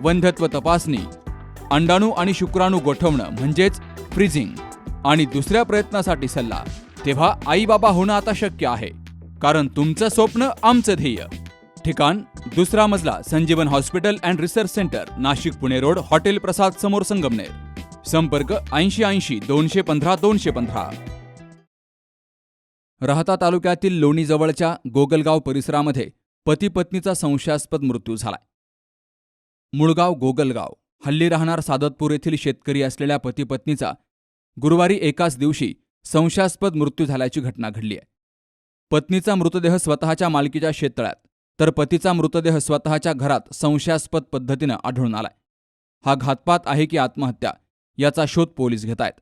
वंध्यत्व तपासणी अंडाणू आणि शुक्राणू गोठवणं म्हणजेच फ्रीजिंग आणि दुसऱ्या प्रयत्नासाठी सल्ला. तेव्हा आई बाबा होणं आता शक्य आहे कारण तुमचं स्वप्न आमचं ध्येय. ठिकाण दुसरा मजला Sanjeevan hospital and research centre Nashik Pune road hotel Prasad समोर संगमनेर. संपर्क ऐंशी ऐंशी दोनशे पंधरा दोनशे पंधरा. राहता तालुक्यातील लोणी जवळच्या गोगलगाव परिसरामध्ये पती पत्नीचा संशयास्पद मृत्यू झालाय. मुळगाव गोगलगाव हल्ली राहणार सादतपूर येथील शेतकरी असलेल्या पतीपत्नीचा गुरुवारी एकाच दिवशी संशयास्पद मृत्यू झाल्याची घटना घडली आहे. पत्नीचा मृतदेह स्वतःच्या मालकीच्या शेततळ्यात तर पतीचा मृतदेह स्वतःच्या घरात संशयास्पद पद्धतीनं आढळून आलाय. हा घातपात आहे की आत्महत्या याचा शोध पोलीस घेत आहेत.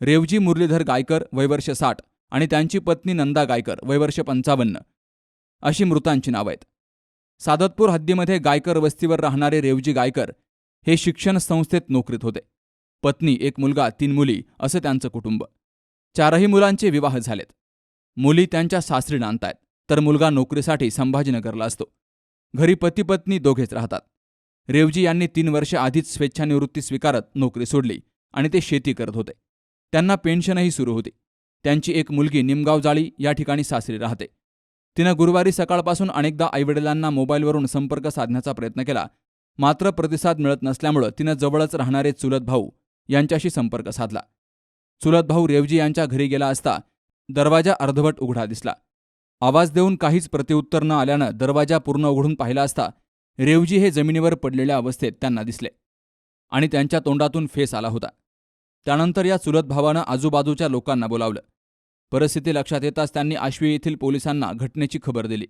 रेवजी मुरलीधर गायकर वयवर्ष साठ आणि त्यांची पत्नी नंदा गायकर वयवर्ष पंचावन्न अशी मृतांची नावं आहेत. सादतपूर हद्दीमध्ये गायकर वस्तीवर राहणारे रेवजी गायकर हे शिक्षण संस्थेत नोकरीत होते. पत्नी एक मुलगा तीन मुली असं त्यांचं कुटुंब. चारही मुलांचे विवाह झालेत. मुली त्यांच्या सासरी नांदतायत तर मुलगा नोकरीसाठी संभाजीनगरला असतो. घरी पती पत्नी दोघेच राहतात. रेवजी यांनी तीन वर्ष आधीच स्वेच्छानिवृत्ती स्वीकारत नोकरी सोडली आणि ते शेती करत होते. त्यांना पेन्शनही सुरू होती. त्यांची एक मुलगी निमगाव जाळी या ठिकाणी सासरी राहते. तिनं गुरुवारी सकाळपासून अनेकदा आईवडिलांना मोबाईलवरून संपर्क साधण्याचा प्रयत्न केला. मात्र प्रतिसाद मिळत नसल्यामुळं तिनं जवळच राहणारे चुलत भाऊ यांच्याशी संपर्क साधला. चुलत भाऊ रेवजी यांच्या घरी गेला असता दरवाजा अर्धवट उघडा दिसला. आवाज देऊन काहीच प्रत्युत्तर न आल्यानं दरवाजा पूर्ण उघडून पाहिला असता रेवजी हे जमिनीवर पडलेल्या अवस्थेत त्यांना दिसले आणि त्यांच्या तोंडातून फेस आला होता. त्यानंतर या चुलत भावानं आजूबाजूच्या लोकांना बोलावलं. परिस्थिती लक्षात येताच त्यांनी आश्वी येथील पोलिसांना घटनेची खबर दिली.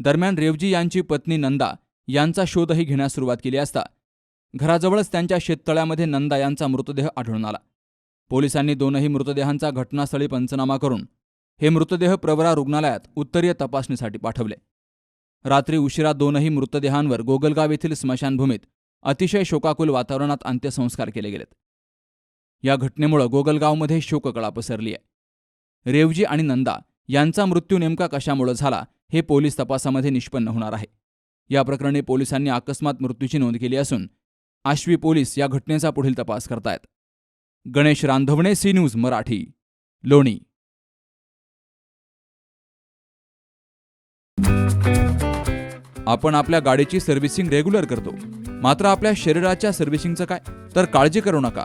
दरम्यान रेवजी यांची पत्नी नंदा यांचा शोधही घेण्यास सुरुवात केली असता घराजवळच त्यांच्या शेततळ्यामध्ये नंदा यांचा मृतदेह आढळून आला. पोलिसांनी दोनही मृतदेहांचा घटनास्थळी पंचनामा करून हे मृतदेह प्रवरा रुग्णालयात उत्तरीय तपासणीसाठी पाठवले. रात्री उशिरा दोनही मृतदेहांवर गोगलगाव येथील स्मशानभूमीत अतिशय शोकाकुल वातावरणात अंत्यसंस्कार केले गेलेत. या घटनेमुळं गोगलगावमध्ये शोककळा पसरली आहे रेवजी आणि नंदा यांचा मृत्यू नेमका कशामुळं झाला हे पोलीस तपासामध्ये निष्पन्न होणार आहे. या प्रकरणी पोलिसांनी अकस्मात मृत्यूची नोंद केली असून आश्वी पोलीस या घटनेचा पुढील तपास करतायत. Ganesh Randhavane C news Marathi Loni. आपण आपल्या गाडीची सर्व्हिसिंग रेग्युलर करतो. मात्र आपल्या शरीराच्या सर्व्हिसिंगचं काय? तर काळजी करू नका.